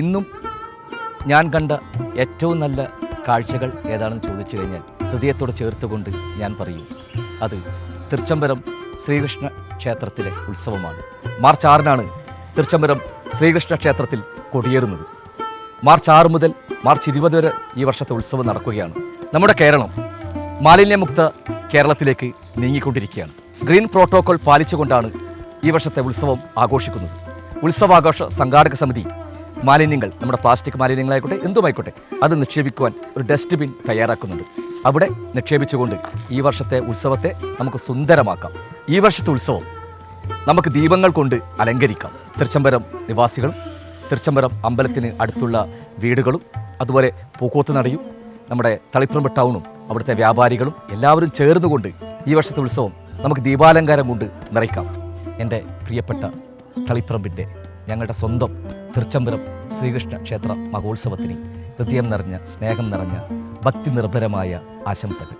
ഇന്നും ഞാൻ കണ്ട ഏറ്റവും നല്ല കാഴ്ചകൾ ഏതാണെന്ന് ചോദിച്ചു കഴിഞ്ഞാൽ ഹൃദയത്തോട് ചേർത്തുകൊണ്ട് ഞാൻ പറയും. അത് തിരുച്ചമ്പരം ശ്രീകൃഷ്ണ ക്ഷേത്രത്തിലെ ഉത്സവമാണ്. മാർച്ച് ആറിനാണ് തിരുച്ചമ്പരം ശ്രീകൃഷ്ണ ക്ഷേത്രത്തിൽ കൊടിയേറുന്നത്. മാർച്ച് ആറ് മുതൽ മാർച്ച് ഇരുപത് വരെ ഈ വർഷത്തെ ഉത്സവം നടക്കുകയാണ്. നമ്മുടെ കേരളം മാലിന്യമുക്ത കേരളത്തിലേക്ക് നീങ്ങിക്കൊണ്ടിരിക്കുകയാണ്. ഗ്രീൻ പ്രോട്ടോകോൾ പാലിച്ചുകൊണ്ടാണ് ഈ വർഷത്തെ ഉത്സവം ആഘോഷിക്കുന്നത്. ഉത്സവാഘോഷ സംഘാടക സമിതി മാലിന്യങ്ങൾ നമ്മുടെ പ്ലാസ്റ്റിക് മാലിന്യങ്ങളായിക്കോട്ടെ എന്തുമായിക്കോട്ടെ അത് നിക്ഷേപിക്കുവാൻ ഒരു ഡസ്റ്റ്ബിൻ തയ്യാറാക്കുന്നുണ്ട്. അവിടെ നിക്ഷേപിച്ചുകൊണ്ട് ഈ വർഷത്തെ ഉത്സവത്തെ നമുക്ക് സുന്ദരമാക്കാം. ഈ വർഷത്തെ ഉത്സവം നമുക്ക് ദീപങ്ങൾ കൊണ്ട് അലങ്കരിക്കാം. തൃച്ചംബരം നിവാസികളും തൃച്ചംബരം അമ്പലത്തിന് അടുത്തുള്ള വീടുകളും അതുപോലെ പൂക്കോത്ത് നടയും നമ്മുടെ തളിപ്പറമ്പ് ടൗണും അവിടുത്തെ വ്യാപാരികളും എല്ലാവരും ചേർന്നുകൊണ്ട് ഈ വർഷത്തെ ഉത്സവം നമുക്ക് ദീപാലങ്കാരം കൊണ്ട് നിറയ്ക്കാം. എന്റെ പ്രിയപ്പെട്ട തളിപ്പറമ്പിന്റെ ഞങ്ങളുടെ സ്വന്തം തിരുച്ചമ്പുരം ശ്രീകൃഷ്ണ ക്ഷേത്ര മഹോത്സവത്തിന് ഹൃദയം നിറഞ്ഞ സ്നേഹം നിറഞ്ഞ ഭക്തി നിർഭരമായ ആശംസകൾ.